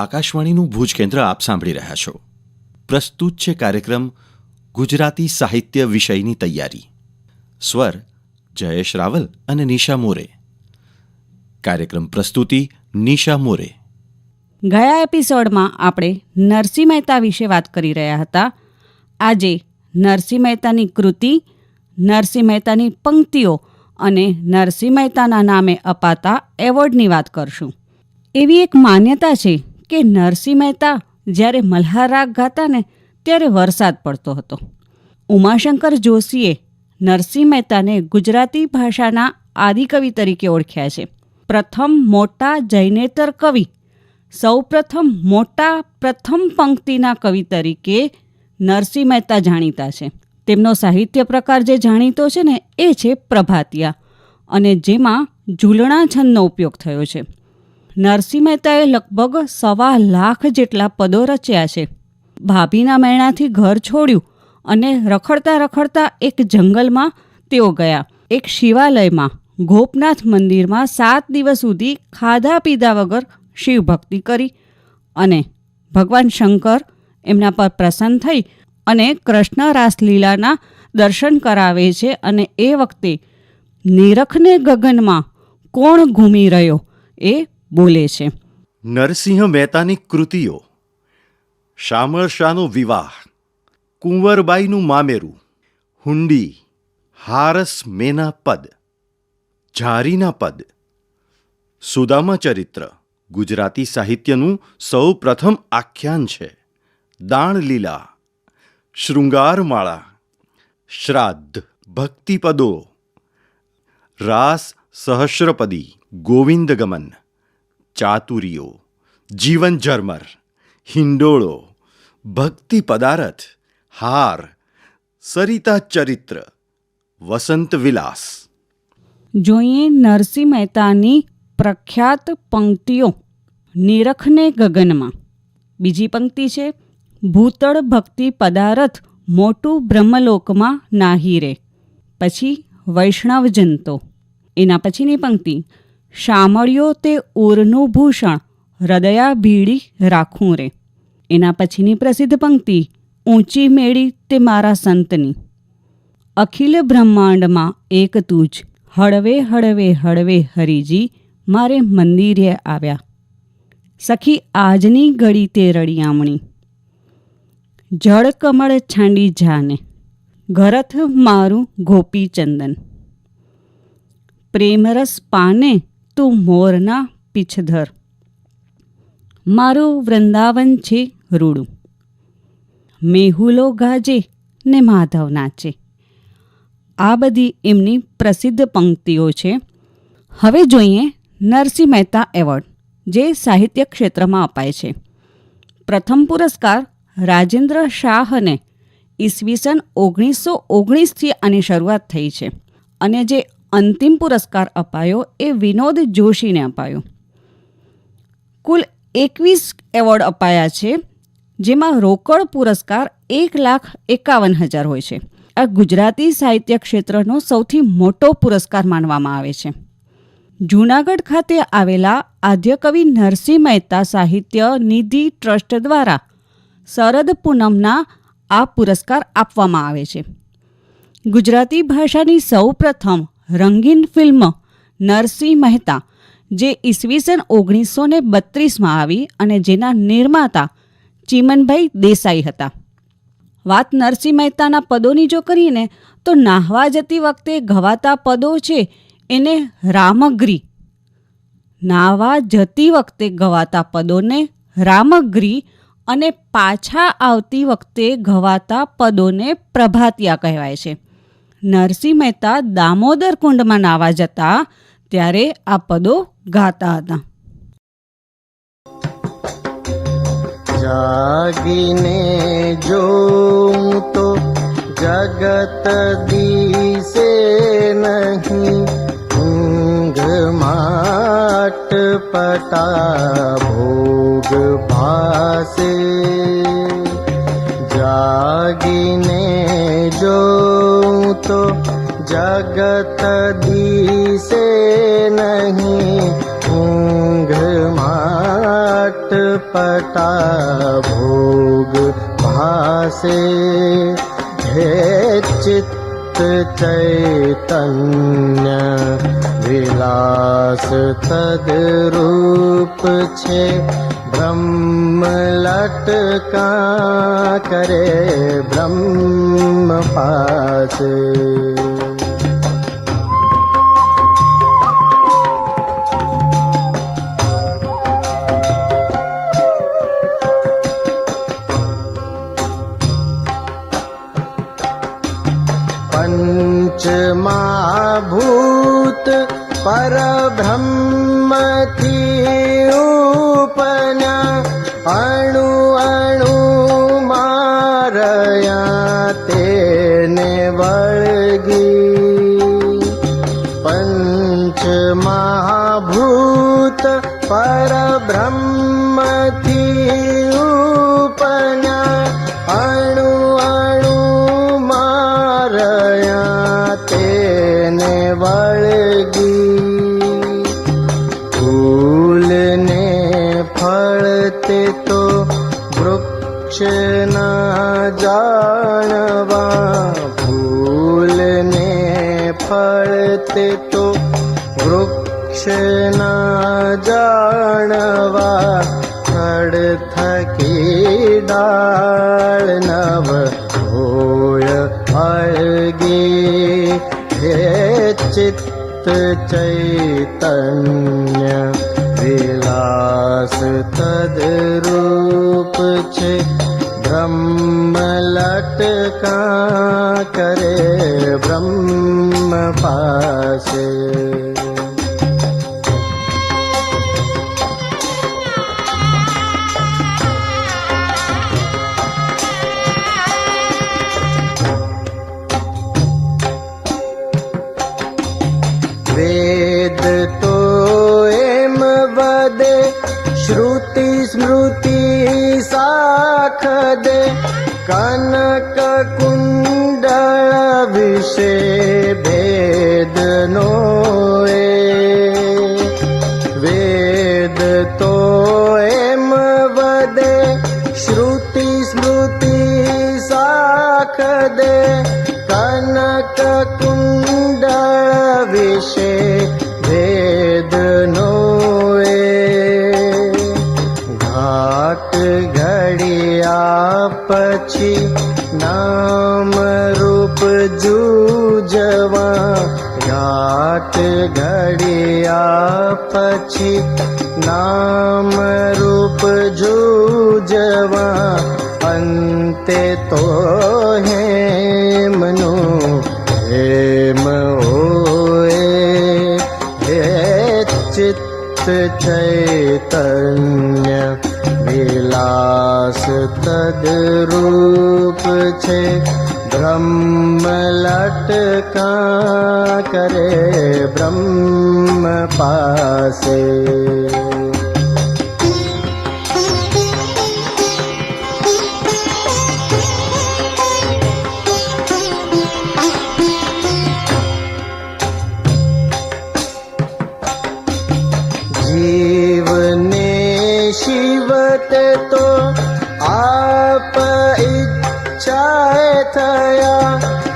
આકાશવાણીનું ભુજ કેન્દ્ર આપ સાંભળી રહ્યા છો. પ્રસ્તુત છે કાર્યક્રમ ગુજરાતી સાહિત્ય વિષયની તૈયારી. સ્વર જયેશ રાવલ અને નિશા મોરે. કાર્યક્રમ પ્રસ્તુતિ નિશા મોરે. ગયા એપિસોડમાં આપણે નરસિંહ મહેતા વિશે વાત કરી રહ્યા હતા. આજે નરસિંહ મહેતાની કૃતિ, નરસિંહ મહેતાની પંક્તિઓ અને નરસિંહ મહેતાના નામે અપાતા એવોર્ડની વાત કરશું. એવી એક માન્યતા છે કે નરસિંહ મહેતા જ્યારે મલ્હાર રાગ ગાતા ને ત્યારે વરસાદ પડતો હતો. ઉમાશંકર જોશીએ નરસિંહ મહેતાને ગુજરાતી ભાષાના આદિકવિ તરીકે ઓળખ્યા છે. પ્રથમ મોટા જૈનેતર કવિ, સૌપ્રથમ મોટા પ્રથમ પંક્તિના કવિ તરીકે નરસિંહ મહેતા જાણીતા છે. તેમનો સાહિત્ય પ્રકાર જે જાણીતો છે ને એ છે પ્રભાતિયા અને જેમાં ઝૂલણા છંદનો ઉપયોગ થયો છે. નરસિંહ મહેતાએ લગભગ સવા લાખ જેટલા પદો રચ્યા છે. ભાભીના મેણાથી ઘર છોડ્યું અને રખડતા રખડતા એક જંગલમાં તેઓ ગયા. એક શિવાલયમાં, ગોપનાથ મંદિરમાં સાત દિવસ સુધી ખાધા પીધા વગર શિવ ભક્તિ કરી અને ભગવાન શંકર એમના પર પ્રસન્ન થઈ અને કૃષ્ણ રાસલીલાના દર્શન કરાવે છે અને એ વખતે નિરખને ગગનમાં કોણ ઘૂમી રહ્યો એ બોલે છે. નરસિંહ મહેતાની કૃતિઓ. શામળ શાહનો વિવાહ. કુંવરબાઈનું મામેરું. હુંડી. હારસ મેના પદ. ઝારીના પદ. સુદામા ચરિત્ર. ગુજરાતી સાહિત્યનું સૌ પ્રથમ આખ્યાન છે. દાણલીલા શૃંગારમાળા. શ્રાદ્ધ ભક્તિપદો. રાસ સહસ્રપદી ગોવિંદગમન. ચાતુરીઓ, જીવન ઝરમર, હિંડોળો, ભક્તિ પદાર્થ, હાર, સરિતા ચરિત્ર, વસંત વિલાસ. જોઈએ નરસિંહ મહેતાની પ્રખ્યાત પંક્તિઓ નિરખને ગગનમાં. બીજી પંક્તિ છે, ભૂતળ ભક્તિ પદારથ મોટું બ્રહ્મલોકમાં નાહી રે. પછી વૈષ્ણવ જંતો એના પછીની પંક્તિ શામળિયો તે ઓરનું ભૂષણ, હૃદયા ભીડી રાખું રે. એના પછીની પ્રસિદ્ધ પંક્તિ, ઊંચી મેળી તે મારા સંતની. અખિલ બ્રહ્માંડમાં એક તું જ હળવે હળવે હળવે હરિજી, મારે મંદિરે આવ્યા. સખી આજની ઘડી તે રળિયામણી. જળ કમળ છાંડી જાને ઘરથ મારું ગોપી ચંદન પ્રેમરસ પાને તું મોરના પીછધર. મારું વૃંદાવન છે રૂડું. મેહુલો ગાજે ને માધવ નાચે. આ બધી એમની પ્રસિદ્ધ પંક્તિઓ છે. હવે જોઈએ નરસિંહ મહેતા એવોર્ડ, જે સાહિત્ય ક્ષેત્રમાં અપાય છે. પ્રથમ પુરસ્કાર રાજેન્દ્ર શાહને ઈસવીસન ઓગણીસો ઓગણીસથી આની શરૂઆત થઈ છે. અને જે અંતિમ પુરસ્કાર અપાયો એ વિનોદ જોશીને અપાયો. કુલ એકવીસ એવોર્ડ અપાયા છે, જેમાં રોકડ પુરસ્કાર એક લાખ એકાવન હજાર હોય છે. આ ગુજરાતી સાહિત્ય ક્ષેત્રનો સૌથી મોટો પુરસ્કાર માનવામાં આવે છે. જૂનાગઢ ખાતે આવેલા આદ્યકવિ નરસિંહ મહેતા સાહિત્ય નિધિ ટ્રસ્ટ દ્વારા શરદ પૂનમના આ પુરસ્કાર આપવામાં આવે છે. ગુજરાતી ભાષાની સૌપ્રથમ રંગીન ફિલ્મ નરસિંહ મહેતા, જે ઈસવીસન ઓગણીસો ને બત્રીસમાં આવી અને જેના નિર્માતા ચીમનભાઈ દેસાઈ હતા. વાત નરસિંહ મહેતાના પદોની જો કરીએ તો નાહવા જતી વખતે ઘવાતા પદો છે એને રામગ્રી. નાહવા જતી વખતે ગવાતા પદોને રામગ્રી અને પાછા આવતી વખતે ઘવાતા પદોને પ્રભાતિયા કહેવાય છે. નરસિંહ મહેતા દામોદર કુંડમાં નાવા જતા ત્યારે આ પદો ગાતા હતા. જાગીને જોઉં તો જગત દિશે નહીં. ઊંઘ માટ પટા नहि ऊंघ माट पटा भोग भासे। हे चित्त चैतन्य विलास विलस छे। ब्रह्म लट्करे ब्रह्म पश धम्मति उपना अणु अणु मारया ते वर्गी पञ्च महाभूत परब्रह्मति जानवा भूलने फलते तो वृक्ष न जानवा खड़ थकी डाल नव होय अर्गी हे चित्त चैतन्य विलास तद्रूप छे। ब्रह्म लटका करे ब्रह्म पासे। દે કનક કુંડળ વિશે ભેદ નો વેદ તો એમ વદે શ્રુતિ સ્મૃતિ સાખ દે કનક કુંડળ વિશે ભેદ નો એ ઘાટ पछी नाम रूप जू जात गड्या पि नाम रूप जूजवा अन्ते तो है चन्य विल तद्रूपे ब्रह्म लट् करे ब्रह्म पासे।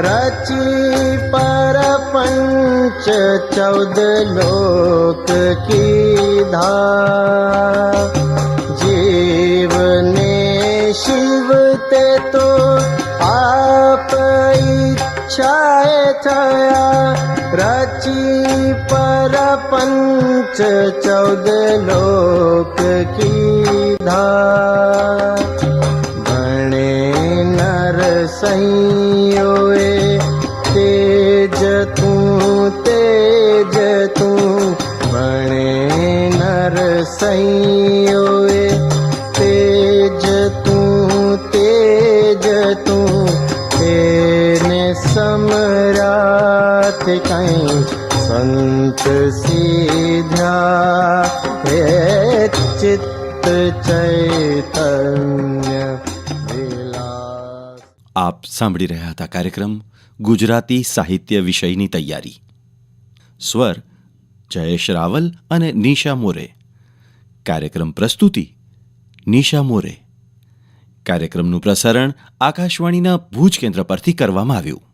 रची पर पंच चौद लोक की धा। जीवने शिव ते तो आप इच्छाए छाया। रची पर पंच चौद लोक की धा। बणे नर सही સંયોએ તેજ તું તેજ તું તેને સમરાત કઈ સંત સીધા હે ચિત્ત ચૈતન્ય આપ સાંભળી રહ્યા હતા કાર્યક્રમ ગુજરાતી સાહિત્ય વિષયની તૈયારી સ્વર જયેશ રાવલ અને નિશા મોરે કાર્યક્રમ પ્રસ્તુતિ નિશા મોરે. કાર્યક્રમનું પ્રસારણ આકાશવાણીના ભુજ કેન્દ્ર પરથી કરવામાં આવ્યું.